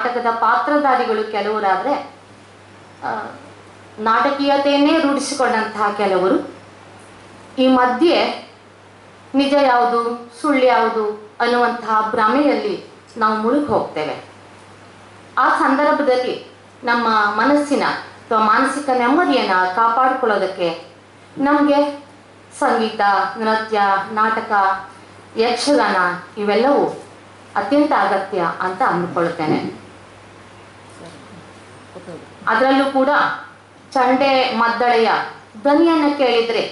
ನಾಟಕದ ಪಾತ್ರಧಾರಿಗಳು ಕೆಲವರಾದರೆ ನಾಟಕೀಯತೆಯನ್ನೇ ರೂಢಿಸಿಕೊಂಡಂತಹ ಕೆಲವರು. ಈ ಮಧ್ಯೆ ನಿಜ ಯಾವುದು, ಸುಳ್ಳು ಯಾವುದು ಅನ್ನುವಂತಹ ಭ್ರಮೆಯಲ್ಲಿ ನಾವು ಮುಳುಗಿ ಹೋಗ್ತೇವೆ. ಆ ಸಂದರ್ಭದಲ್ಲಿ ನಮ್ಮ ಮನಸ್ಸಿನ ಅಥವಾ ಮಾನಸಿಕ ನೆಮ್ಮದಿಯನ್ನು ಕಾಪಾಡಿಕೊಳ್ಳೋದಕ್ಕೆ ನಮಗೆ ಸಂಗೀತ, ನೃತ್ಯ, ನಾಟಕ, ಯಕ್ಷಗಾನ ಇವೆಲ್ಲವೂ ಅತ್ಯಂತ ಅಗತ್ಯ ಅಂತ ಅಂದುಕೊಳ್ತೇನೆ. ಅದರಲ್ಲೂ ಕೂಡ ಚಂಡೆ ಮದ್ದಳೆಯ ಧ್ವನಿಯನ್ನು ಕೇಳಿದರೆ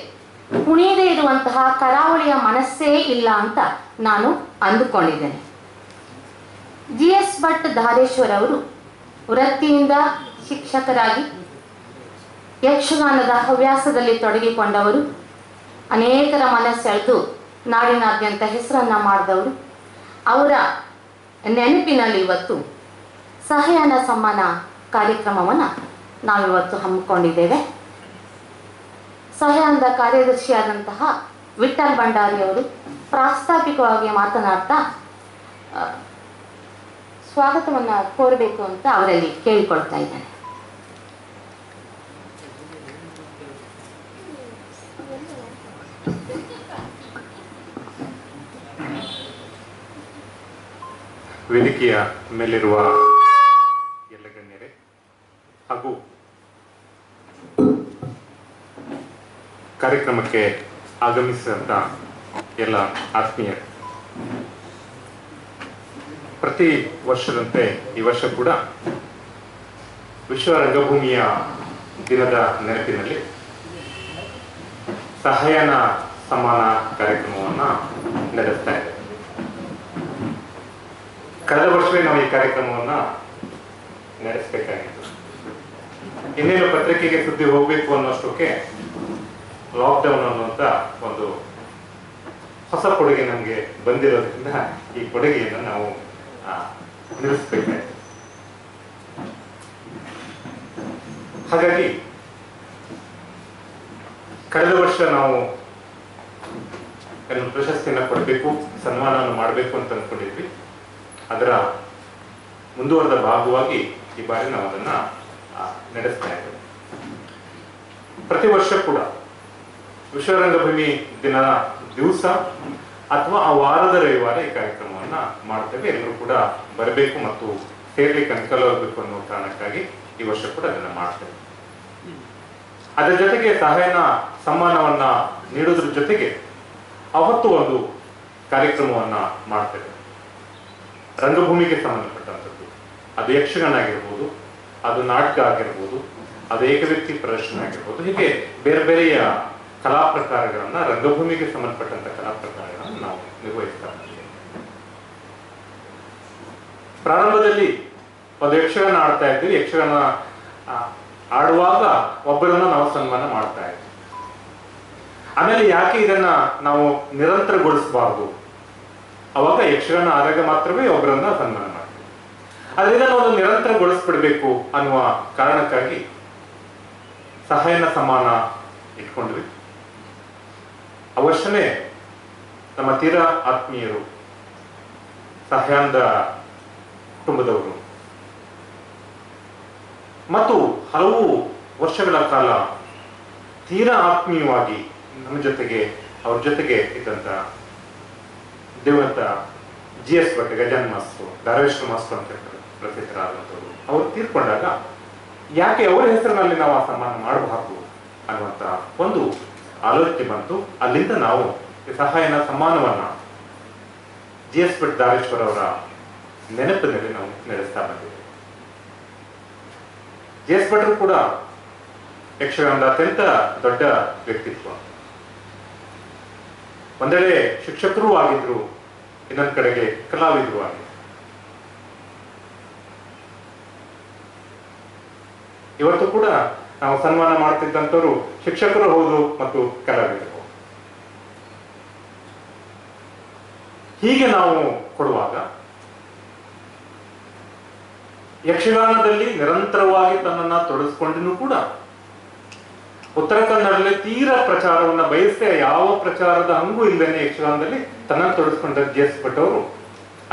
ಕುಣಿಯದೇ ಇರುವಂತಹ ಕರಾವಳಿಯ ಮನಸ್ಸೇ ಇಲ್ಲ ಅಂತ ನಾನು ಅಂದುಕೊಂಡಿದ್ದೇನೆ. ಜಿ ಎಸ್ ಭಟ್ ಧಾರೇಶ್ವರ್ ಅವರು ವೃತ್ತಿಯಿಂದ ಶಿಕ್ಷಕರಾಗಿ ಯಕ್ಷಗಾನದ ಹವ್ಯಾಸದಲ್ಲಿ ತೊಡಗಿಕೊಂಡವರು, ಅನೇಕರ ಮನಸ್ಸೆಳೆದು ನಾಡಿನಾದ್ಯಂತ ಹೆಸರನ್ನ ಮಾಡಿದವರು. ಅವರ ನೆನಪಿನಲ್ಲಿ ಇವತ್ತು ಸಹಯಾನ ಸಮ್ಮಾನ ಕಾರ್ಯಕ್ರಮವನ್ನು ನಾವಿವತ್ತು ಹಮ್ಮಿಕೊಂಡಿದ್ದೇವೆ. ಸಹಯಾನದ ಕಾರ್ಯದರ್ಶಿಯಾದಂತಹ ವಿಠಲ್ ಭಂಡಾರಿಯವರು ಪ್ರಾಸ್ತಾವಿಕವಾಗಿ ಮಾತನಾಡ್ತಾ ಸ್ವಾಗತವನ್ನು ಕೋರಬೇಕು ಅಂತ ಅವರಲ್ಲಿ ಕೇಳಿಕೊಳ್ತಾ ಇದ್ದೇನೆ ವೇದಿಕೆಯ ಮೇಲಿರುವ ಕಾರ್ಯಕ್ರಮಕ್ಕೆ ಆಗಮಿಸಿದಂಥ ಎಲ್ಲ ಆತ್ಮೀಯ ಪ್ರತಿ ವರ್ಷದಂತೆ ಈ ವರ್ಷ ಕೂಡ ವಿಶ್ವ ರಂಗಭೂಮಿಯ ದಿನದ ನೆನಪಿನಲ್ಲಿ ಸಹಾಯನ ಸಮಾನ ಕಾರ್ಯಕ್ರಮವನ್ನು ನಡೆಸ್ತಾ ಇದೆ. ಕಳೆದ ವರ್ಷವೇ ನಾವು ಈ ಕಾರ್ಯಕ್ರಮವನ್ನ ನಡೆಸಬೇಕಾಗಿತ್ತು. ಇನ್ನೇನು ಪತ್ರಿಕೆಗೆ ಸುದ್ದಿ ಹೋಗಬೇಕು ಅನ್ನೋಷ್ಟಕ್ಕೆ ಲಾಕ್ಡೌನ್ ಅನ್ನುವಂಥ ಒಂದು ಹೊಸ ಕೊಡುಗೆ ನಮಗೆ ಬಂದಿರೋದ್ರಿಂದ ಈ ಕೊಡುಗೆಯನ್ನು ನಾವು ನಿಲ್ಲಿಸ್ಬೇಕಾಯ್ತು ಹಾಗಾಗಿ ಕಳೆದ ವರ್ಷ ನಾವು ಪ್ರಶಸ್ತಿಯನ್ನು ಕೊಡಬೇಕು, ಸನ್ಮಾನವನ್ನು ಮಾಡಬೇಕು ಅಂತ ಅನ್ಕೊಂಡಿದ್ವಿ. ಅದರ ಮುಂದುವರೆದ ಭಾಗವಾಗಿ ಈ ಬಾರಿ ನಾವು ಅದನ್ನ ನಡೆಸ್ತಾ ಇದ್ದೇವೆ. ಪ್ರತಿ ವರ್ಷ ಕೂಡ ವಿಶ್ವರಂಗಭೂಮಿ ದಿನ ದಿವಸ ಅಥವಾ ಆ ವಾರದ ರವಿವಾರ ಈ ಕಾರ್ಯಕ್ರಮವನ್ನ ಮಾಡ್ತೇವೆ. ಎಲ್ಲರೂ ಕೂಡ ಬರಬೇಕು ಮತ್ತು ಸೇರ್ಲಿಕ್ಕೆ ಅನುಕೂಲ ಆಗಬೇಕು ಅನ್ನೋ ಕಾರಣಕ್ಕಾಗಿ ಈ ವರ್ಷ ಕೂಡ ಅದನ್ನ ಮಾಡ್ತೇವೆ. ಅದರ ಜೊತೆಗೆ ಸಹಾಯನ ಸಮ್ಮಾನವನ್ನ ನೀಡೋದ್ರ ಜೊತೆಗೆ ಅವತ್ತು ಒಂದು ಕಾರ್ಯಕ್ರಮವನ್ನ ಮಾಡ್ತೇವೆ. ರಂಗಭೂಮಿಗೆ ಸಂಬಂಧಪಟ್ಟಂಥದ್ದು. ಅದು ಯಕ್ಷಗಾನ ಆಗಿರ್ಬೋದು ಅದು ನಾಟಕ ಆಗಿರ್ಬೋದು, ಅದು ಏಕವ್ಯಕ್ತಿ ಪ್ರದರ್ಶನ ಆಗಿರ್ಬೋದು, ಹೀಗೆ ಬೇರೆ ಬೇರೆಯ ಕಲಾ ಪ್ರಕಾರಗಳನ್ನ ರಂಗಭೂಮಿಗೆ ಸಂಬಂಧಪಟ್ಟಂತ ಕಲಾ ಪ್ರಕಾರಗಳನ್ನ ನಾವು ನಿರ್ವಹಿಸ್ತಾ ಪ್ರಾರಂಭದಲ್ಲಿ ಒಂದು ಯಕ್ಷಗಾನ ಆಡ್ತಾ ಇದ್ವಿ. ಯಕ್ಷಗಾನ ಆಡುವಾಗ ಒಬ್ಬರನ್ನ ನಾವು ಸನ್ಮಾನ ಮಾಡ್ತಾ ಇದ್ವಿ. ಆಮೇಲೆ ಯಾಕೆ ಇದನ್ನ ನಾವು ನಿರಂತರಗೊಳಿಸಬಾರದು? ಅವಾಗ ಯಕ್ಷಗಾನ ಆದಾಗ ಮಾತ್ರವೇ ಒಬ್ಬರನ್ನ ಸನ್ಮಾನ ಮಾಡ್ತೀವಿ. ಆದ್ರೆ ಇದನ್ನು ಒಂದು ನಿರಂತರಗೊಳಿಸ್ಬಿಡ್ಬೇಕು ಅನ್ನುವ ಕಾರಣಕ್ಕಾಗಿ ಸಹಾಯನ ಸಮಾನ ಇಟ್ಕೊಂಡ್ವಿ. ವರ್ಷನೇ ನಮ್ಮ ತೀರಾ ಆತ್ಮೀಯರು ಸಹ್ಯಾಂದ ಕುಟುಂಬದವರು. ಮತ್ತು ಹಲವು ವರ್ಷಗಳ ಕಾಲ ತೀರಾ ಆತ್ಮೀಯವಾಗಿ ನಮ್ಮ ಜೊತೆಗೆ, ಅವ್ರ ಜೊತೆಗೆ ಇದ್ದಂತ ದೇವಂತ ಜಿ ಎಸ್ ಭಟ್, ಗಜಾನ್ ಮಾಸ್ತು ಧಾರವೇಶ್ವರ ಮಾಸ್ತು ಅಂತ ಪ್ರಸಿದ್ಧರಾದಂಥವ್ರು. ಅವರು ತೀರ್ಕೊಂಡಾಗ ಯಾಕೆ ಅವರ ಹೆಸರಿನಲ್ಲಿ ನಾವು ಆ ಸನ್ಮಾನ ಮಾಡಬಾರ್ದು ಅನ್ನುವಂತ ಒಂದು ಆಲೋಚನೆ ಬಂತು. ಅಲ್ಲಿಂದ ನಾವು ಸಹಾಯನ ಸಮ್ಮಾನವನ್ನ ಜಿ ಎಸ್ ದಾರೇಶ್ವರ ಅವರ ನೆನಪಿನಲ್ಲಿ ನಾವು ನಡೆಸ್ತಾ ಬಂದಿದ್ದೇವೆ. ಜಿ ಎಸ್ ಭಟ್ರು ಕೂಡ ಯಕ್ಷಗಾನದ ಅತ್ಯಂತ ದೊಡ್ಡ ವ್ಯಕ್ತಿತ್ವ. ಒಂದೆಡೆ ಶಿಕ್ಷಕರೂ ಆಗಿದ್ರು, ಇನ್ನೊಂದ್ ಕಡೆಗೆ ಕಲಾವಿದರು ಆಗಿದ್ರು. ಇವತ್ತು ಕೂಡ ನಾವು ಸನ್ಮಾನ ಮಾಡ್ತಿದ್ದಂಥವ್ರು ಶಿಕ್ಷಕರು ಹೌದು ಮತ್ತು ಕಲಾವಿದರು. ಹೀಗೆ ನಾವು ಕೊಡುವಾಗ ಯಕ್ಷಗಾನದಲ್ಲಿ ನಿರಂತರವಾಗಿ ತನ್ನನ್ನ ತೊಡಗಿಸ್ಕೊಂಡಿನೂ ಕೂಡ ಉತ್ತರ ಕನ್ನಡದಲ್ಲಿ ತೀರ ಪ್ರಚಾರವನ್ನ ಬಯಸದೆ ಯಾವ ಪ್ರಚಾರದ ಹಂಗೂ ಇಲ್ಲದೇನೆ ಯಕ್ಷಗಾನದಲ್ಲಿ ತನ್ನ ತೊಡಸ್ಕೊಂಡ ಜಿ ಎಸ್ ಭಟ್ ಅವರು.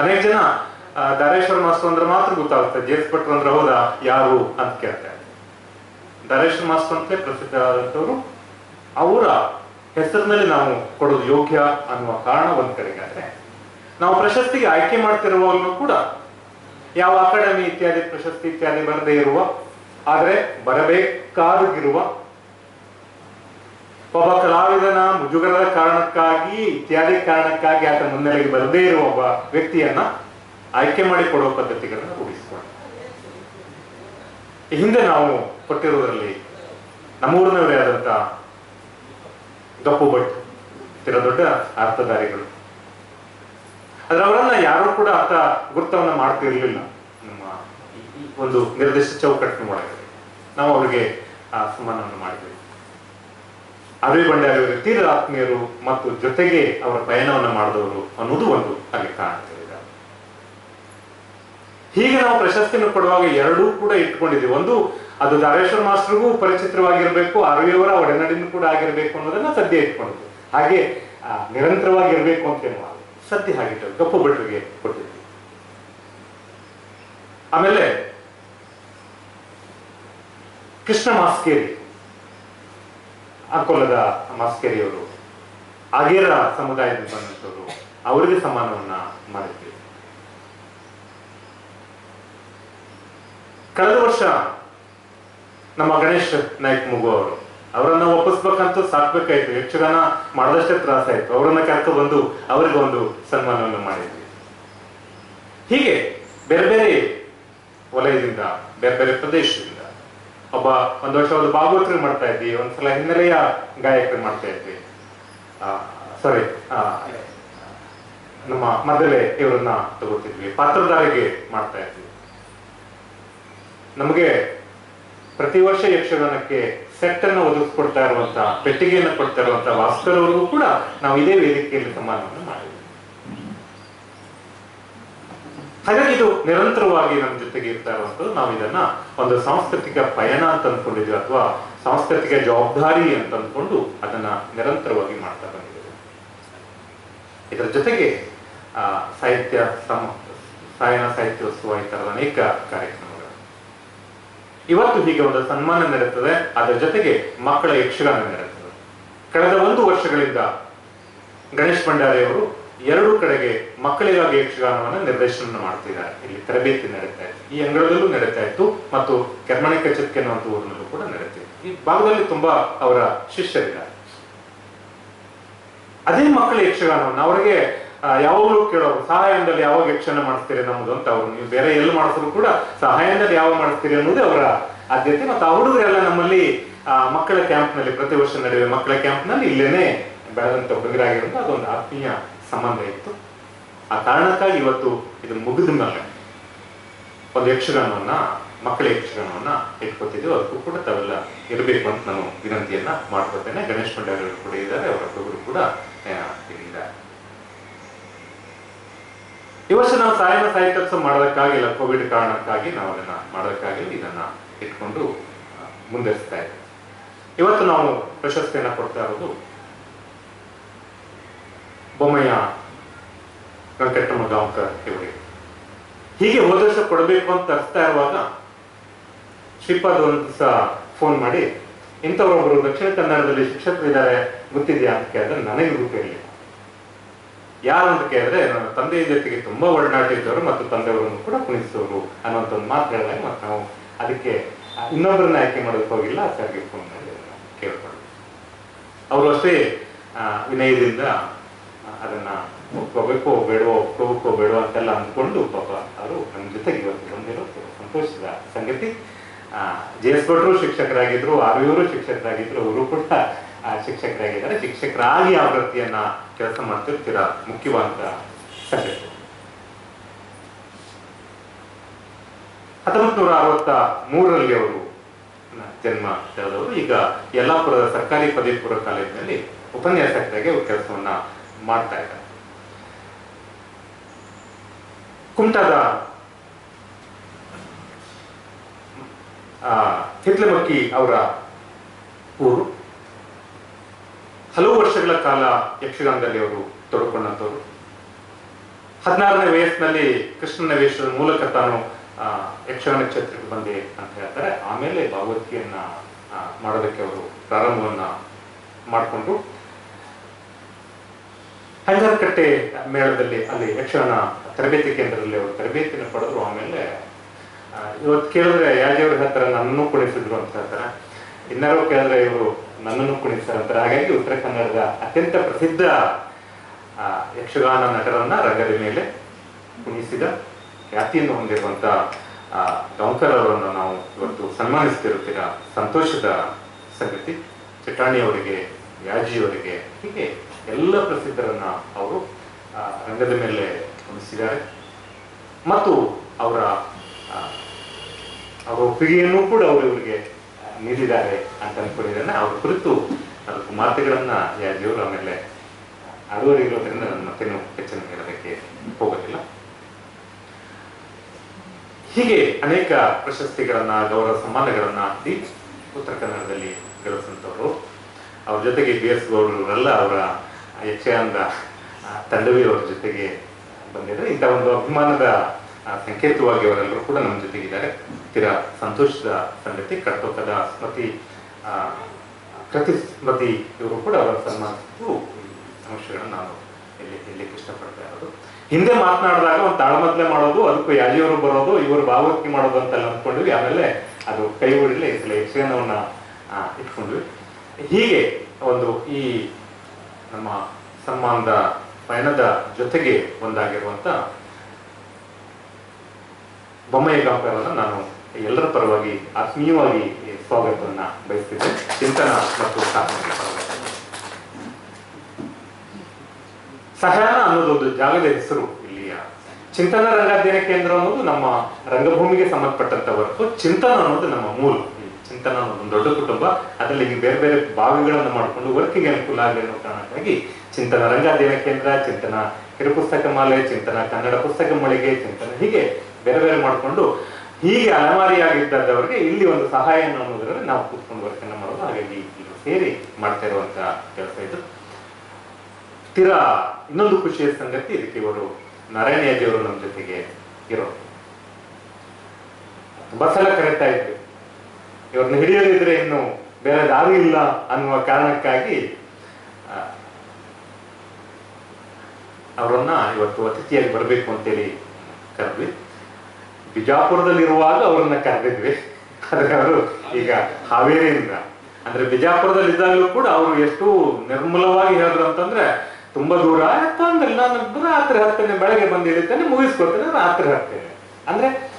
ಅನೇಕ ಜನ ದಾರೇಶ್ವರ ಮಾಸ್ಟರ್ ಅಂದ್ರೆ ಮಾತ್ರ ಗೊತ್ತಾಗುತ್ತೆ, ಜಿ ಎಸ್ ಭಟ್ ಅಂದ್ರೆ ಹೌದಾ, ಯಾರು ಅಂತ ಕೇಳ್ತಾರೆ. ಧಾರೇಶ್ವರ ಮಾಸ್ಟರ್ ಅಂತಲೇ ಪ್ರಸಿದ್ಧರಾದಂಥವರು ಅವರ ಹೆಸರಿನಲ್ಲಿ ನಾವು ಕೊಡೋದು ಯೋಗ್ಯ ಅನ್ನುವ ಕಾರಣ ಒಂದ್ ಕಡೆಗೆ ಆದ್ರೆ, ನಾವು ಪ್ರಶಸ್ತಿಗೆ ಆಯ್ಕೆ ಮಾಡ್ತಿರುವವರನ್ನು ಕೂಡ ಯಾವ ಅಕಾಡೆಮಿ ಇತ್ಯಾದಿ ಪ್ರಶಸ್ತಿ ಇತ್ಯಾದಿ ಬರದೇ ಇರುವ, ಆದರೆ ಬರಬೇಕಾಗಿರುವ ಒಬ್ಬ ಕಲಾವಿದನ ಮುಜುಗರದ ಕಾರಣಕ್ಕಾಗಿ, ಇತ್ಯಾದಿ ಕಾರಣಕ್ಕಾಗಿ ಆತ ಮುನ್ನೆಲೆಗೆ ಬರದೇ ಇರುವ ಒಬ್ಬ ವ್ಯಕ್ತಿಯನ್ನ ಆಯ್ಕೆ ಮಾಡಿ ಕೊಡುವ ಪದ್ಧತಿಗಳನ್ನ ರೂಢಿಸಿಕೊಂಡು ಈ ಹಿಂದೆ ನಾವು ಕೊಟ್ಟಿರುವುದರಲ್ಲಿ ನಮ್ಮೂರಿನವರೇ ಆದಂತ ಗಪ್ಪು ಭಟ್ ತೀರ ದೊಡ್ಡ ಅರ್ಥಧಾರಿಗಳು. ಆದ್ರೆ ಅವರನ್ನ ಯಾರು ಕೂಡ ಅರ್ಥ ಗುರುತವನ್ನ ಮಾಡ್ತಿರ್ಲಿಲ್ಲ ನಮ್ಮ ಈ- ಈ ಒಂದು ನಿರ್ದಿಷ್ಟ ಚೌಕಟ್ಟಿನ ಒಳಗೆ ನಾವು ಅವರಿಗೆ ಆ ಸನ್ಮಾನವನ್ನು ಮಾಡಿದ್ವಿ. ಅರವಿ ಬಂಡಾರಿಯವರು ತೀರ ಆತ್ಮೀಯರು ಮತ್ತು ಜೊತೆಗೆ ಅವರ ಪಯಣವನ್ನು ಮಾಡಿದವರು ಅನ್ನೋದು ಒಂದು ಅಲ್ಲಿ ಕಾಣ್ತಿದೆ ಹೀಗೆ ನಾವು ಪ್ರಶಸ್ತಿಯನ್ನು ಕೊಡುವಾಗ ಎರಡೂ ಕೂಡ ಇಟ್ಕೊಂಡಿದ್ದೀವಿ ಒಂದು, ಅದು ದಾರೇಶ್ವರ ಮಾಸ್ಟರ್ಗೂ ಪರಿಚಿತವಾಗಿರ್ಬೇಕು ಅರವಿಯವರ ಒಡನಾಡಿನೂ ಕೂಡ ಆಗಿರ್ಬೇಕು ಅನ್ನೋದನ್ನ ಸದ್ಯ ಇಟ್ಕೊಂಡಿದ್ವಿ ಹಾಗೆ ನಿರಂತರವಾಗಿರ್ಬೇಕು ಅಂತ ಏನು. ಸದ್ಯ ಹಾಗಿಟ್ಟು ಕಪ್ಪು ಭಟ್ರಿಗೆ ಕೊಟ್ಟಿದ್ವಿ ಆಮೇಲೆ, ಕೃಷ್ಣ ಮಾಸ್ಕೇರಿ, ಅಂಕೋಲದ ಮಾಸ್ಕೇರಿಯವರು ಆಗೇರ ಸಮುದಾಯದಿಂದ ಬಂದಂಥವ್ರು ಅವರಿಗೆ ಸಮಾನವನ್ನ ಮಾಡಿದ್ವಿ. ಕಳೆದ ವರ್ಷ ನಮ್ಮ ಗಣೇಶ್ ನಾಯ್ಕ್ ಮುಗು ಅವರು, ಅವರನ್ನ ಒಪ್ಪಿಸ್ಬೇಕಂತೂ ಸಾಕ್ಬೇಕಾಯ್ತು. ಯಕ್ಷಗಾನ ಮಾಡದಷ್ಟೇ ತ್ರಾಸ ಆಯ್ತು. ಅವರನ್ನ ಕರ್ಕೊ ಬಂದು ಅವರಿಗೆ ಒಂದು ಸನ್ಮಾನವನ್ನು ಮಾಡಿದ್ವಿ. ಹೀಗೆ ಬೇರೆ ಬೇರೆ ವಲಯದಿಂದ, ಬೇರೆ ಬೇರೆ ಪ್ರದೇಶದಿಂದ ಒಬ್ಬ ಒಂದು ವರ್ಷ ಒಂದು ಭಾಗವತರು ಮಾಡ್ತಾ ಇದ್ವಿ. ಒಂದ್ಸಲ ಹಿನ್ನೆಲೆಯ ಗಾಯಕರು ಮಾಡ್ತಾ ಇದ್ವಿ. ಸಾರಿ ನಮ್ಮ ಮೊದಲೇ ಇವರನ್ನ ತಗೋತಿದ್ವಿ. ಪಾತ್ರಧಾರಿಗೆ ಮಾಡ್ತಾ ಇದ್ವಿ. ನಮಗೆ ಪ್ರತಿ ವರ್ಷ ಯಕ್ಷಗಾನಕ್ಕೆ ಸೆಟ್ ಅನ್ನು ಒದಗಿಸ್ಕೊಡ್ತಾ ಇರುವಂತಹ ಪೆಟ್ಟಿಗೆಯನ್ನು ಕೊಡ್ತಾ ಇರುವಂತಹ ಭಾಸ್ಕರ್ ಕೂಡ ನಾವು ಇದೇ ವೇದಿಕೆಯಲ್ಲಿ ಸಮಾನವನ್ನು ಮಾಡಿದ್ವಿ. ಹಾಗಾಗಿ ಇದು ನಿರಂತರವಾಗಿ ನಮ್ಮ ಜೊತೆಗೆ ಇರ್ತಾ ಇರುವಂಥದ್ದು ನಾವು ಇದನ್ನ ಒಂದು ಸಾಂಸ್ಕೃತಿಕ ಪಯಣ ಅಂತ ಅಂದ್ಕೊಂಡಿದ್ವಿ ಅಥವಾ ಸಾಂಸ್ಕೃತಿಕ ಜವಾಬ್ದಾರಿ ಅಂತ ಅಂದ್ಕೊಂಡು ಅದನ್ನ ನಿರಂತರವಾಗಿ ಮಾಡ್ತಾ ಬಂದಿದ್ದೇವೆ. ಇದರ ಜೊತೆಗೆ ಸಾಹಿತ್ಯ ಸಮ, ಸಾಯನ ಸಾಹಿತ್ಯೋತ್ಸವ ಈ ತರದ ಅನೇಕ ಕಾರ್ಯಕ್ರಮಗಳು ಇವತ್ತು ಹೀಗೆ ಒಂದು ಸನ್ಮಾನ ನಡೆಯುತ್ತದೆ ಅದರ ಜೊತೆಗೆ ಮಕ್ಕಳ ಯಕ್ಷಗಾನ ನಡೆಯುತ್ತದೆ ಕಳೆದ ಒಂದು ವರ್ಷಗಳಿಂದ ಗಣೇಶ್ ಭಂಡಾರಿ ಅವರು ಎರಡು ಕಡೆಗೆ ಮಕ್ಕಳಿಗಾಗಿ ಯಕ್ಷಗಾನವನ್ನು ನಿರ್ದೇಶನ ಮಾಡ್ತಿದ್ದಾರೆ. ಇಲ್ಲಿ ತರಬೇತಿ ನಡೀತಾ ಇತ್ತು. ಈ ಅಂಗಳದಲ್ಲೂ ನಡೀತಾ ಇತ್ತು ಮತ್ತು ಕೆರ್ಮಣಿ ಕಚತ್ಕೆ ಅನ್ನುವಂಥ ಊರಿನಲ್ಲೂ ಕೂಡ ನಡೀತಿದೆ ಈ ಭಾಗದಲ್ಲಿ ತುಂಬಾ ಅವರ ಶಿಷ್ಯರಿದ್ದಾರೆ. ಅದೇ ಮಕ್ಕಳ ಯಕ್ಷಗಾನವನ್ನು ಅವರಿಗೆ ಯಾವಾಗಲೂ ಕೇಳೋರು, ಸಹಾಯದಲ್ಲಿ ಯಾವಾಗ ಯಕ್ಷಗಾನ ಮಾಡಿಸ್ತೀರಿ ನಮ್ದು ಅಂತ ಅವರು, ನೀವು ಬೇರೆ ಎಲ್ಲಿ ಮಾಡಿಸಿದ್ರು ಕೂಡ ಸಹಾಯದಲ್ಲಿ ಯಾವಾಗ ಮಾಡಿಸ್ತೀರಿ ಅನ್ನೋದೇ ಅವರ ಆದ್ಯತೆ. ಮತ್ತು ಆ ಹುಡುಗರೆಲ್ಲ ನಮ್ಮಲ್ಲಿ ಮಕ್ಕಳ ಕ್ಯಾಂಪ್ನಲ್ಲಿ, ಪ್ರತಿ ವರ್ಷ ನಡೆಯುವ ಮಕ್ಕಳ ಕ್ಯಾಂಪ್ನಲ್ಲಿ ಇಲ್ಲೇನೆ ಬೆಳೆದಂತ ಹುಡುಗರಾಗಿರೋದು, ಅದೊಂದು ಆತ್ಮೀಯ ಸಂಬಂಧ ಇತ್ತು. ಆ ಕಾರಣಕ್ಕಾಗಿ ಇವತ್ತು ಇದು ಮುಗಿದ ಮೇಲೆ ಒಂದು ಯಕ್ಷಗಾನವನ್ನ, ಮಕ್ಕಳ ಯಕ್ಷಗಾನವನ್ನ ಇಟ್ಕೊತಿದ್ವಿ ಅದಕ್ಕೂ ಕೂಡ ತಾವೆಲ್ಲ ಇರಬೇಕು ಅಂತ ನಾನು ವಿನಂತಿಯನ್ನ ಮಾಡ್ಕೊತೇನೆ. ಗಣೇಶ್ ಅವರು ಕೂಡ ಇದ್ದಾರೆ, ಅವರ ಹುಡುಗರು ಕೂಡ ಇದ್ದಾರೆ ಈ ವರ್ಷ ನಾವು ಸಾಯನ ಸಾಹಿತ್ಯೋತ್ಸವ ಮಾಡೋದಕ್ಕಾಗಿಲ್ಲ, ಕೋವಿಡ್ ಕಾರಣಕ್ಕಾಗಿ ನಾವು ಅದನ್ನ ಮಾಡೋದಕ್ಕಾಗಿಲ್ಲ, ಇದನ್ನ ಇಟ್ಕೊಂಡು ಮುಂದುವರಿಸ್ತಾ ಇದ್ದೇವೆ ಇವತ್ತು ನಾವು ಪ್ರಶಸ್ತಿಯನ್ನ ಕೊಡ್ತಾ ಇರೋದು ಬೊಮ್ಮಯ್ಯ ವೆಂಕಟಮ್ಮ ಗಾಂವ್ಕರ್ ಇವರಿಗೆ. ಹೀಗೆ ಹೋದ ಕೊಡಬೇಕು ಅಂತ ತರಿಸ್ತಾ ಇರುವಾಗ ಶ್ರೀಪಾದ್ ಒಂದು ದಿವಸ ಫೋನ್ ಮಾಡಿ ಇಂಥವ್ರೊಬ್ಬರು ದಕ್ಷಿಣ ಕನ್ನಡದಲ್ಲಿ ಶಿಕ್ಷಕರಿದ್ದಾರೆ, ಗೊತ್ತಿದೆಯಾ ಅಂತ ಕೇಳಿದ್ರೆ ನನಗೆ ಗೊತ್ತಿರಲಿಲ್ಲ. ಯಾರು ಅಂತ ಕೇಳಿದ್ರೆ, ನನ್ನ ತಂದೆಯ ಜೊತೆಗೆ ತುಂಬಾ ಒಡನಾಟ ಇದ್ದವರು ಮತ್ತು ತಂದೆಯವರನ್ನು ಕೂಡ ಕುಣಿಸೋರು ಅನ್ನೋಂಥ ಒಂದು ಮಾತು ಹೇಳಿದಾಗ ಮತ್ತೆ ನಾವು ಅದಕ್ಕೆ ಇನ್ನೊಬ್ಬರನ್ನ ಆಯ್ಕೆ ಮಾಡೋದಕ್ಕೆ ಹೋಗಿಲ್ಲ ಸರ್ಗೆ ಫೋನ್ ಮಾಡಿ ಕೇಳ್ಕೊಂಡು ಅವರು ಅಷ್ಟೇ ವಿನಯದಿಂದ ಅದನ್ನ ಒಪ್ಕೋಬೇಕು ಬೇಡವೋ ಒಪ್ಕೋಬೇಕು ಬೇಡವೋ ಅಂತೆಲ್ಲ ಅಂದ್ಕೊಂಡು ಪಾಪ ಅವರು ನಮ್ಮ ಜೊತೆಗೆ ಇವತ್ತು ಬಂದಿರೋದು ಸಂತೋಷದ ಸಂಗತಿ. ಜೆ ಎಸ್ ಭಟ್ರು ಶಿಕ್ಷಕರಾಗಿದ್ರು ಆರ್ ಇವರು ಶಿಕ್ಷಕರಾಗಿದ್ರು, ಅವರು ಕೂಡ ಶಿಕ್ಷಕರಾಗಿದ್ದಾರೆ. ಶಿಕ್ಷಕರಾಗಿ ಆ ವೃತ್ತಿಯನ್ನ ಕೆಲಸ ಮಾಡ್ತಿರ್ತೀರಾ? ಮುಖ್ಯವಾದ ಸಂಗತಿ ಹತ್ತೊಂಬತ್ತು ನೂರ ಅರವತ್ತ ಮೂರರಲ್ಲಿ ಅವರು ಜನ್ಮ ತೆಗೆದವರು ಈಗ ಯಲ್ಲಾಪುರದ ಸರ್ಕಾರಿ ಪದವಿ ಪೂರ್ವ ಕಾಲೇಜಿನಲ್ಲಿ ಉಪನ್ಯಾಸಕರಾಗಿ ಅವರು ಕೆಲಸವನ್ನ ಮಾಡ್ತಾ ಇದ್ದಾರೆ. ಕುಮಟಾದ ಹಿತ್ಲೆಮಕ್ಕಿ ಅವರ ಊರು. ಹಲವು ವರ್ಷಗಳ ಕಾಲ ಯಕ್ಷಗಾನದಲ್ಲಿ ಅವರು ತೊಡಕೊಂಡಂಥವ್ರು. ಹದಿನಾರನೇ ವಯಸ್ಸಿನಲ್ಲಿ ಕೃಷ್ಣನ ವೇಷದ ಮೂಲಕ ತಾನು ಯಕ್ಷಗಾನ ಕ್ಷೇತ್ರಕ್ಕೆ ಬಂದೆ ಅಂತ ಹೇಳ್ತಾರೆ. ಆಮೇಲೆ ಭಾಗವತಿಯನ್ನ ಮಾಡೋದಕ್ಕೆ ಅವರು ಪ್ರಾರಂಭವನ್ನ ಮಾಡಿಕೊಂಡು ಹಂಜಾರಕಟ್ಟೆ ಮೇಳದಲ್ಲಿ ಅಲ್ಲಿ ಯಕ್ಷಗಾನ ತರಬೇತಿ ಕೇಂದ್ರದಲ್ಲಿ ಅವರು ತರಬೇತಿಯನ್ನು ಪಡೆದ್ರು. ಆಮೇಲೆ ಇವತ್ತು ಕೇಳಿದ್ರೆ ಯಾಜಿಯವ್ರ ಹತ್ರ ನನ್ನನ್ನು ಕುಣಿಸಿದ್ರು ಅಂತ ಹೇಳ್ತಾರೆ. ಇನ್ನಾರು ಕೇಳಿದ್ರೆ ಇವರು ನನ್ನನ್ನು ಕುಣಿಸ್ತಾರೆ ಅಂತಾರೆ. ಹಾಗಾಗಿ ಉತ್ತರ ಕನ್ನಡದ ಅತ್ಯಂತ ಪ್ರಸಿದ್ಧ ಯಕ್ಷಗಾನ ನಟರನ್ನ ರಂಗದ ಮೇಲೆ ಕುಣಿಸಿದ ಖ್ಯಾತಿಯನ್ನು ಹೊಂದಿರುವಂತ ಡೌಂಕರ್ ಅವರನ್ನು ನಾವು ಇವತ್ತು ಸನ್ಮಾನಿಸ್ತಿರುತ್ತೀರ? ಸಂತೋಷದ ಸಂಗತಿ. ಚಟಾಣಿಯವರಿಗೆ ಯಾಜಿಯವರಿಗೆ ಹೀಗೆ ಎಲ್ಲ ಪ್ರಸಿದ್ಧರನ್ನ ಅವರು ರಂಗದ ಮೇಲೆ ಕುಣಿಸಿದ್ದಾರೆ. ಮತ್ತು ಅವರ ಅವರ ಒಪ್ಪಿಗೆಯನ್ನು ಕೂಡ ಅವರು ಇವರಿಗೆ ನೀಡಿದ್ದಾರೆ ಅಂತ ಅನ್ಕೊಂಡಿದ್ದೇನೆ. ಅವ್ರ ಕುರಿತು ಅದಕ್ಕೆ ಮಾತುಗಳನ್ನ ಯಾಜಿಯವರು ಆಮೇಲೆ ಅಳುವರಿರೋದ್ರಿಂದ ನಾನು ಮತ್ತೇನು ಹೆಚ್ಚಿನ ಹೇಳೋದಕ್ಕೆ ಹೋಗೋದಿಲ್ಲ. ಹೀಗೆ ಅನೇಕ ಪ್ರಶಸ್ತಿಗಳನ್ನ, ಗೌರವ ಸಮ್ಮಾನಗಳನ್ನ ಉತ್ತರ ಕನ್ನಡದಲ್ಲಿ ಗಳಿಸಿದಂಥವ್ರು. ಅವ್ರ ಜೊತೆಗೆ ಬಿ ಎಸ್ ಗೌಡರವರೆಲ್ಲ ಅವರ ಯಕ್ಷಗಾನದ ತಂಡವೇ ಅವರ ಜೊತೆಗೆ ಬಂದಿದ್ದಾರೆ. ಇಂಥ ಒಂದು ಅಭಿಮಾನದ ಸಂಕೇತವಾಗಿ ಅವರೆಲ್ಲರೂ ಕೂಡ ನಮ್ಮ ಜೊತೆಗಿದ್ದಾರೆ. ತೀರಾ ಸಂತೋಷದ ಸಂಗತಿ ಕರ್ತೋಕದ ಸ್ಮೃತಿ ಆ, ಕೃತಿ ಸ್ಮೃತಿ ಇವರು ಕೂಡ ಅವರ ಸನ್ಮಾನಿಸಿದ್ದು ಅಂಶಗಳನ್ನ ನಾನು ಇಲ್ಲಿ ಹೇಳಲಿಕ್ಕೆ ಇಷ್ಟಪಡ್ತಾ ಇರೋದು. ಹಿಂದೆ ಮಾತನಾಡಿದಾಗ ಒಂದು ತಾಳ್ಮದ್ಲೆ ಮಾಡೋದು ಅದಕ್ಕೂ ಯಾಜಿಯವರು ಬರೋದು ಇವರು ಭಾವಕ್ಕೆ ಮಾಡೋದು ಅಂತೆಲ್ಲ ಅಂದ್ಕೊಂಡ್ವಿ. ಆಮೇಲೆ ಅದು ಕೈ ಹೊಡಿಲಿ ಈ ಸಲ ಯಕ್ಷಗಾನವನ್ನ ಇಟ್ಕೊಂಡ್ವಿ. ಹೀಗೆ ಒಂದು ಈ ನಮ್ಮ ಸನ್ಮಾನದ ಪಯಣದ ಜೊತೆಗೆ ಒಂದಾಗಿರುವಂತ ಬೊಮ್ಮಯ್ಯ ಗಾಂಪರನ್ನ ನಾನು ಎಲ್ಲರ ಪರವಾಗಿ ಆತ್ಮೀಯವಾಗಿ ಸ್ವಾಗತವನ್ನ ಬಯಸ್ತಿದ್ದೆ. ಚಿಂತನ ಮತ್ತು ಸಾಧನೆ ಸಹಯಾನ ಅನ್ನೋದು ಒಂದು ಜಾಗದ ಹೆಸರು ಇಲ್ಲಿಯ ಚಿಂತನ ರಂಗಾಧ್ಯಯನ ಕೇಂದ್ರ ಅನ್ನೋದು ನಮ್ಮ ರಂಗಭೂಮಿಗೆ ಸಂಬಂಧಪಟ್ಟಂತ ಹೊರತು ಚಿಂತನ ಅನ್ನೋದು ನಮ್ಮ ಮೂಲ. ಚಿಂತನ ಅನ್ನೋದು ಒಂದು ದೊಡ್ಡ ಕುಟುಂಬ, ಅದರಲ್ಲಿ ಬೇರೆ ಬೇರೆ ಭಾಗಗಳನ್ನು ಮಾಡಿಕೊಂಡು ವರ್ಕಿಗೆ ಅನುಕೂಲ ಆಗಲಿ ಅನ್ನೋ ಕಾರಣಕ್ಕಾಗಿ ಚಿಂತನ ರಂಗಾಧ್ಯಯನ ಕೇಂದ್ರ, ಚಿಂತನ ಕಿರುಪುಸ್ತಕ ಮಾಲೆ, ಚಿಂತನ ಕನ್ನಡ ಪುಸ್ತಕ ಮಳಿಗೆ, ಚಿಂತನ ಹೀಗೆ ಬೇರೆ ಬೇರೆ ಮಾಡಿಕೊಂಡು ಹೀಗೆ ಅಲೆಮಾರಿಯಾಗಿದ್ದವರಿಗೆ ಇಲ್ಲಿ ಒಂದು ಸಹಾಯ ಅನ್ನೋದ್ರಲ್ಲಿ ನಾವು ಕೂತ್ಕೊಂಡು ವರ್ಕನ್ನ ಮಾಡೋದು ಹಾಗಾಗಿ ಸೇರಿ ಮಾಡ್ತಾ ಇರುವಂತಹ ಕೆಲಸ ಇದು. ಸ್ಥಿರ ಇನ್ನೊಂದು ಖುಷಿಯ ಸಂಗತಿ ಇದಕ್ಕೆ ಇವರು ನಾರಾಯಣ ನಮ್ಮ ಜೊತೆಗೆ ಇರೋರು. ತುಂಬಾ ಸಲ ಕರೀತಾ ಇದ್ವಿ ಇವ್ರನ್ನ ಹಿಡಿಯೋದಿದ್ರೆ ಇನ್ನು ಬೇರೆ ದಾರಿ ಇಲ್ಲ ಅನ್ನುವ ಕಾರಣಕ್ಕಾಗಿ ಅವರನ್ನ ಇವತ್ತು ಅತಿಥಿಯಾಗಿ ಬರಬೇಕು ಅಂತೇಳಿ ಕರೆದ್ವಿ. ಬಿಜಾಪುರದಲ್ಲಿರುವಾಗ ಅವರನ್ನ ಕರೆದಿದ್ವಿ. ಆದರೆ ಅವರು ಈಗ ಹಾವೇರಿಯಿಂದ. ಅಂದ್ರೆ ಬಿಜಾಪುರದಲ್ಲಿ ಇದ್ದಾಗಲೂ ಕೂಡ ಅವರು ಎಷ್ಟು ನಿರ್ಮಲವಾಗಿ ಹೇಳಿದ್ರು ಅಂತಂದ್ರೆ, ತುಂಬಾ ದೂರ ತೊಂದ್ರೆ ನಾನು ರಾತ್ರಿ ಹತ್ತೇನೆ ಬೆಳಗ್ಗೆ ಬಂದು ಇಳಿತೇನೆ, ಮುಗಿಸ್ಕೊತೇನೆ, ರಾತ್ರಿ ಹತ್ತೇನೆ. ಅಂದ್ರೆ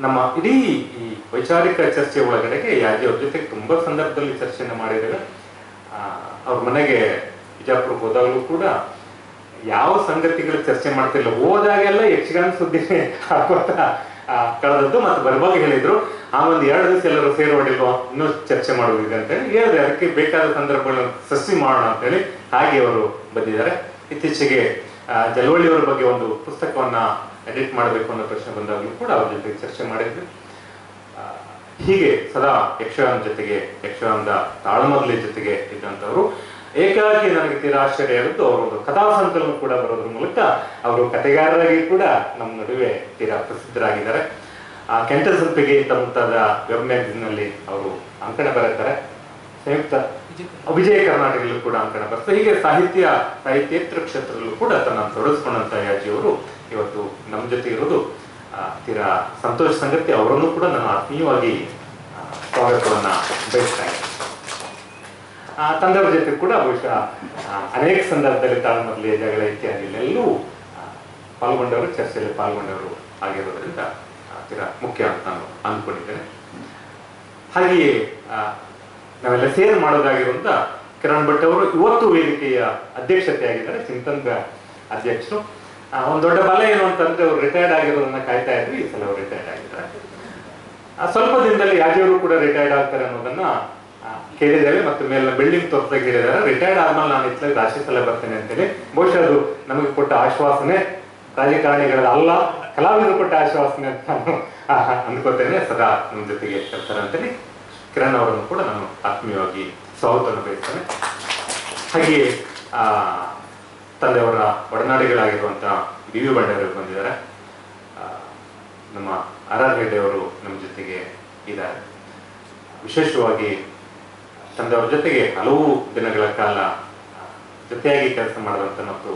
ನಮ್ಮ ಇಡೀ ಈ ವೈಚಾರಿಕ ಚರ್ಚೆ ಒಳಗಡೆಗೆ ಯಾಜಿ ಅವ್ರ ಜೊತೆಗೆ ತುಂಬಾ ಸಂದರ್ಭದಲ್ಲಿ ಚರ್ಚೆಯನ್ನು ಮಾಡಿದ್ದೇವೆ. ಅವ್ರ ಮನೆಗೆ ಬಿಜಾಪುರಕ್ಕೆ ಹೋದಾಗಲೂ ಕೂಡ ಯಾವ ಸಂಗತಿಗಳು ಚರ್ಚೆ ಮಾಡ್ತಿಲ್ಲ ಹೋದಾಗೆಲ್ಲ ಯಕ್ಷಗಾನ ಸುದ್ದಿ ಹಾಕೋತಾ ಕಳೆದದ್ದು ಮತ್ತೆ ಬರುವಾಗ ಹೇಳಿದ್ರು. ಆ ಒಂದು ಎರಡು ದಿವಸ ಎಲ್ಲರೂ ಸೇರೋಡಿಲ್ವ ಇನ್ನೂ ಚರ್ಚೆ ಮಾಡೋದಿದೆ ಅಂತ ಹೇಳಿ ಹೇಳಿದ್ರೆ. ಅದಕ್ಕೆ ಬೇಕಾದ ಸಂದರ್ಭಗಳನ್ನು ಸೃಷ್ಟಿ ಮಾಡೋಣ ಅಂತ ಹೇಳಿ ಹಾಗೆ ಅವರು ಬಂದಿದ್ದಾರೆ. ಇತ್ತೀಚೆಗೆ ಜಲವಳ್ಳಿ ಜಲವಳ್ಳಿಯವರ ಬಗ್ಗೆ ಒಂದು ಪುಸ್ತಕವನ್ನ ಎಡಿಟ್ ಮಾಡಬೇಕು ಅನ್ನೋ ಪ್ರಶ್ನೆ ಬಂದಾಗಲೂ ಕೂಡ ಅವ್ರ ಜೊತೆಗೆ ಚರ್ಚೆ ಮಾಡಿದ್ವಿ. ಹೀಗೆ ಸದಾ ಯಕ್ಷಗಾನ ಜೊತೆಗೆ, ಯಕ್ಷಗಾನದ ತಾಳಮದ್ಲಿ ಜೊತೆಗೆ ಇದ್ದಂಥವ್ರು. ಏಕಾಗಿ ನನಗೆ ತೀರಾ ಆಶ್ಚರ್ಯ ಆಗಿದ್ದು ಅವರು ಒಂದು ಕಥಾ ಸಂಕಲನ ಕೂಡ ಬರೋದ್ರ ಮೂಲಕ ಅವರು ಕಥೆಗಾರರಾಗಿ ಕೂಡ ನಮ್ಮ ನಡುವೆ ತೀರಾ ಪ್ರಸಿದ್ಧರಾಗಿದ್ದಾರೆ. ಆ ಕೆಂಟ ಸಂಪಿಗೆ ಮುಂತಾದ ವೆಬ್ ಮ್ಯಾಗಝಿನ್ನಲ್ಲಿ ಅವರು ಅಂಕಣ ಬರೀತಾರೆ ಸಂಯುಕ್ತ ವಿಜಯ ಕರ್ನಾಟಕದಲ್ಲೂ ಕೂಡ ಅಂಕಣ ಬರ್ತಾರೆ ಹೀಗೆ ಸಾಹಿತ್ಯ, ಸಾಹಿತ್ಯೇತರ ಕ್ಷೇತ್ರದಲ್ಲೂ ಕೂಡ ತನ್ನ ತೊಡಗಿಸ್ಕೊಂಡಂತ ಯಾಜಿಯವರು ಇವತ್ತು ನಮ್ಮ ಜೊತೆ ಇರೋದು. ತೀರಾ ಸಂತೋಷ ಸಂಗತಿ, ಅವರನ್ನು ಕೂಡ ನಾನು ಆತ್ಮೀಯವಾಗಿ ಸ್ವಾಗತವನ್ನ ಬಯಸ್ತಾ ತಂದೆಯವರ ಜೊತೆ ಕೂಡ ಬಹುಶಃ ಅನೇಕ ಸಂದರ್ಭದಲ್ಲಿ ತಾಳ್ಮರಲಿ ಜಗಳ ಇತ್ಯಾದಿ ಎಲ್ಲೂ ಪಾಲ್ಗೊಂಡವರು, ಚರ್ಚೆಯಲ್ಲಿ ಪಾಲ್ಗೊಂಡವರು ಆಗಿರೋದ್ರಿಂದ ತೀರಾ ಮುಖ್ಯ ಅಂತ ನಾನು ಅಂದ್ಕೊಂಡಿದ್ದೇನೆ. ಹಾಗೆಯೇ ನಾವೆಲ್ಲ ಸೇರ್ ಮಾಡೋದಾಗಿರುವಂತ ಕಿರಣ್ ಭಟ್ ಅವರು ಇವತ್ತು ವೇದಿಕೆಯ ಅಧ್ಯಕ್ಷತೆಯಾಗಿದ್ದಾರೆ, ಚಿಂತನ್ಗ ಅಧ್ಯಕ್ಷರು. ಒಂದ್ ದೊಡ್ಡ ಬಲ ಏನು ಅಂತಂದ್ರೆ, ಅವರು ರಿಟೈರ್ಡ್ ಆಗಿರೋದನ್ನ ಕಾಯ್ತಾ ಇದ್ವಿ, ಈ ಸಲ ಅವರು ರಿಟೈರ್ಡ್ ಆಗಿದ್ದಾರೆ. ಸ್ವಲ್ಪ ದಿನದಲ್ಲಿ ಯಾಜಿಯವರು ಕೂಡ ರಿಟೈರ್ಡ್ ಆಗ್ತಾರೆ ಅನ್ನೋದನ್ನ ಕೇಳಿದ್ದೇವೆ ಮತ್ತು ಮೇಲೆ ಬಿಲ್ಡಿಂಗ್ ತೋರಿಸ್ದಾಗ ರಿಟೈರ್ಡ್ ಆದ್ಮೇಲೆ ನಾನು ಇತ್ತಲೇ ರಾಶಿ ಸಲ ಬರ್ತೇನೆ ಅಂತೇಳಿ. ಬಹುಶಃ ಅದು ನಮಗೆ ಕೊಟ್ಟ ಆಶ್ವಾಸನೆ ರಾಜಕಾರಣಿಗಳ ಅಲ್ಲ ಕಲಾವಿದರು ಕೊಟ್ಟ ಆಶ್ವಾಸನೆ ಅಂತ ನಾನು ಅಂದ್ಕೋತೇನೆ ಸದಾ ನಮ್ಮ ಜೊತೆಗೆ ಇರ್ತಾರೆ ಅಂತೇಳಿ ಕಿರಣ್ ಅವರನ್ನು ಕೂಡ ನಾನು ಆತ್ಮೀಯವಾಗಿ ಸ್ವಾಗತವನ್ನು ಬಯಸ್ತೇನೆ. ಹಾಗೆಯೇ ಆ, ತಂದೆಯವರ ಒಡನಾಡಿಗಳಾಗಿರುವಂತಹ ಡಿ ವಿ ಬಂದಿದ್ದಾರೆ. ನಮ್ಮ ಆರ್ ಆರ್ ನಮ್ಮ ಜೊತೆಗೆ ಇದ್ದಾರೆ. ವಿಶೇಷವಾಗಿ ತಂದೆಯವರ ಜೊತೆಗೆ ಹಲವು ದಿನಗಳ ಕಾಲ ಜೊತೆಯಾಗಿ ಕೆಲಸ ಮಾಡುವಂಥ ಮತ್ತು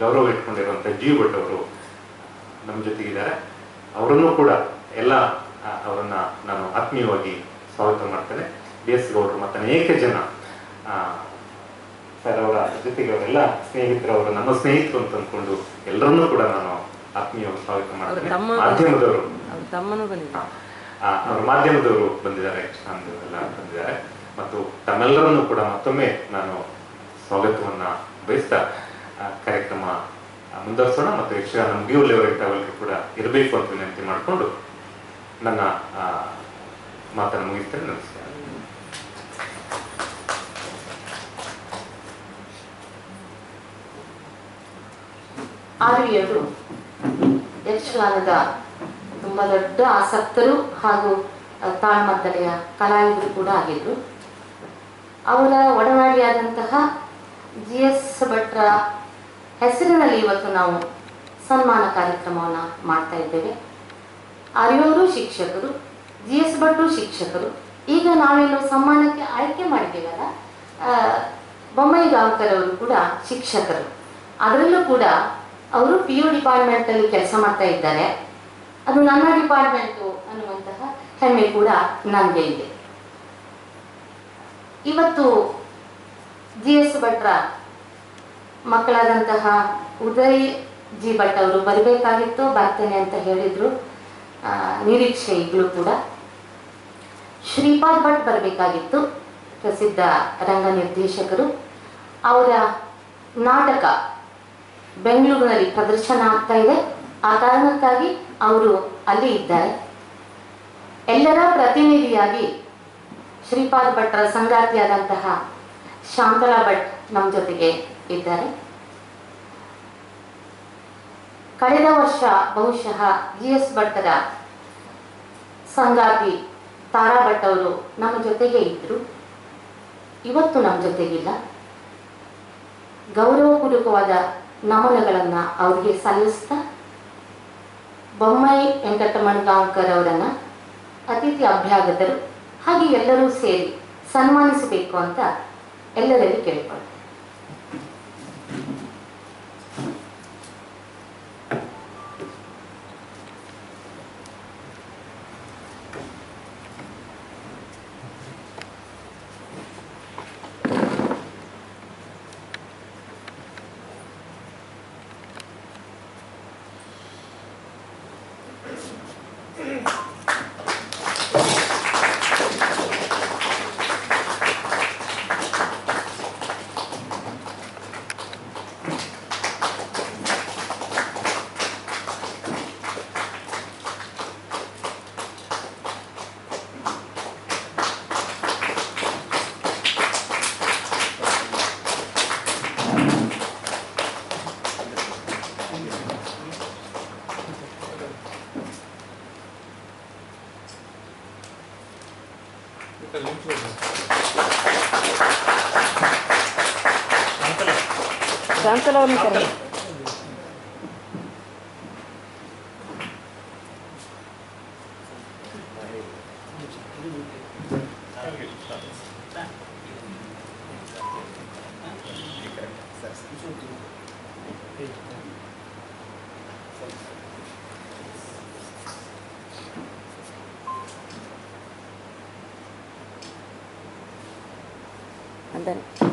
ಗೌರವ ಇಟ್ಕೊಂಡಿರುವಂತ ಜೀವ್ ಭಟ್ ಅವರು ನಮ್ಮ ಜೊತೆಗಿದ್ದಾರೆ ಅವರನ್ನು ಕೂಡ ಎಲ್ಲ ಅವರನ್ನ ನಾನು ಆತ್ಮೀಯವಾಗಿ ಸ್ವಾಗತ ಮಾಡ್ತೇನೆ. ಬಿ ಎಸ್ ಗೌಡರು ಮತ್ತು ಅನೇಕ ಜನ ಸರ್ ಅವರ ಜೊತೆಗೆ ಅವರೆಲ್ಲ ಸ್ನೇಹಿತರು ಅವರು ನಮ್ಮ ಸ್ನೇಹಿತರು ಅಂತ ಅಂದ್ಕೊಂಡು ಎಲ್ಲರನ್ನೂ ಕೂಡ ನಾನು ಆತ್ಮೀಯವಾಗಿ ಸ್ವಾಗತ ಮಾಡ್ತೇನೆ. ಮಾಧ್ಯಮದವರು. ಮಾಧ್ಯಮದವರು ಬಂದಿದ್ದಾರೆ ಕೃಷ್ಣಾಂದು ಎಲ್ಲ ಬಂದಿದ್ದಾರೆ. ಮತ್ತು ತಮ್ಮೆಲ್ಲರನ್ನು ಕೂಡ ಮತ್ತೊಮ್ಮೆ ನಾನು ಸ್ವಾಗತವನ್ನ ಬಯಸ್ತಾ ಕಾರ್ಯಕ್ರಮ ಮುಂದುವರಿಸೋಣ ಮತ್ತು ಯಕ್ಷಗಾನ ಮುಗಿಯುವಲ್ಲಿವರೆಗೆ ತಾವೆಲ್ಲರೂ ಕೂಡ ಇರಬೇಕು ಅಂತ ವಿನಂತಿ ಮಾಡಿಕೊಂಡು ನನ್ನ ಮಾತನ್ನು ಮುಗಿಸ್ತೇನೆ. ನಮಸ್ಕಾರ. ಆರ್ವಿಯವರು ಯಕ್ಷಗಾನದ ತುಂಬಾ ದೊಡ್ಡ ಆಸಕ್ತರು ಹಾಗೂ ತಾಳ್ಮದ್ದಲೆಯ ಕಲಾವಿದರು ಕೂಡ ಆಗಿದ್ರು. ಅವರ ಒಡನಾಡಿಯಾದಂತಹ ಜಿ ಎಸ್ ಭಟ್ರ ಹೆಸರಿನಲ್ಲಿ ಇವತ್ತು ನಾವು ಸನ್ಮಾನ ಕಾರ್ಯಕ್ರಮವನ್ನು ಮಾಡ್ತಾ ಇದ್ದೇವೆ. ಅರಿಯೋರು ಶಿಕ್ಷಕರು, ಜಿ ಎಸ್ ಭಟ್ರು ಶಿಕ್ಷಕರು, ಈಗ ನಾವೇನು ಸನ್ಮಾನಕ್ಕೆ ಆಯ್ಕೆ ಮಾಡಿದ್ದೇವಲ್ಲ ಬೊಮ್ಮಾಯಿ ಗಾಂವ್ಕರ್ ಅವರು ಕೂಡ ಶಿಕ್ಷಕರು. ಅದರಲ್ಲೂ ಕೂಡ ಅವರು ಪಿ ಯು ಡಿಪಾರ್ಟ್ಮೆಂಟಲ್ಲಿ ಕೆಲಸ ಮಾಡ್ತಾ ಇದ್ದಾರೆ. ಅದು ನನ್ನ ಡಿಪಾರ್ಟ್ಮೆಂಟು ಅನ್ನುವಂತಹ ಹೆಮ್ಮೆ ಕೂಡ ನನಗೆ ಇದೆ. ಇವತ್ತು ಜಿ ಎಸ್ ಭಟ್ರ ಮಕ್ಕಳಾದಂತಹ ಉದಯ್ ಜಿ ಭಟ್ ಅವರು ಬರಬೇಕಾಗಿತ್ತು, ಬರ್ತೇನೆ ಅಂತ ಹೇಳಿದ್ರು. ನಿರೀಕ್ಷೆ ಈಗಲೂ ಕೂಡ. ಶ್ರೀಪಾದ್ ಭಟ್ ಬರಬೇಕಾಗಿತ್ತು, ಪ್ರಸಿದ್ಧ ರಂಗ ನಿರ್ದೇಶಕರು. ಅವರ ನಾಟಕ ಬೆಂಗಳೂರಿನಲ್ಲಿ ಪ್ರದರ್ಶನ ಆಗ್ತಾ ಇದೆ. ಆ ಕಾರಣಕ್ಕಾಗಿ ಅವರು ಅಲ್ಲಿ ಇದ್ದಾರೆ. ಎಲ್ಲರ ಪ್ರತಿನಿಧಿಯಾಗಿ ಶ್ರೀಪಾದ್ ಭಟ್ರ ಸಂಗಾತಿಯಾದಂತಹ ಶಾಂತಲಾ ಭಟ್ ನಮ್ಮ ಜೊತೆಗೆ ಇದ್ದಾರೆ. ಕಳೆದ ವರ್ಷ ಬಹುಶಃ ಜಿ ಎಸ್ ಭಟ್ಟರ ಸಂಗಾತಿ ತಾರಾ ಭಟ್ ಅವರು ನಮ್ಮ ಜೊತೆಗೆ ಇದ್ದರು ಇವತ್ತು ನಮ್ಮ ಜೊತೆಗಿಲ್ಲ. ಗೌರವಪೂರ್ವಕವಾದ ನಮನಗಳನ್ನು ಅವರಿಗೆ ಸಲ್ಲಿಸ್ತಾ ಬೊಮ್ಮಾಯಿ ವೆಂಕಟಮಣಗಾಂವ್ಕರ್ ಅವರನ್ನು ಅತಿಥಿ ಅಭ್ಯಾಗತರು ಹಾಗೆ ಎಲ್ಲರೂ ಸೇರಿ ಸನ್ಮಾನಿಸಬೇಕು ಅಂತ ಎಲ್ಲರಲ್ಲಿ ಕೇಳಿಕೊಳ್ತೇನೆ. ಶಾಂತಲ ಅವ್ರನ್ನ ಕರೆ ಅಂದರೆ ಥ್ಯಾಂಕ್ ಯು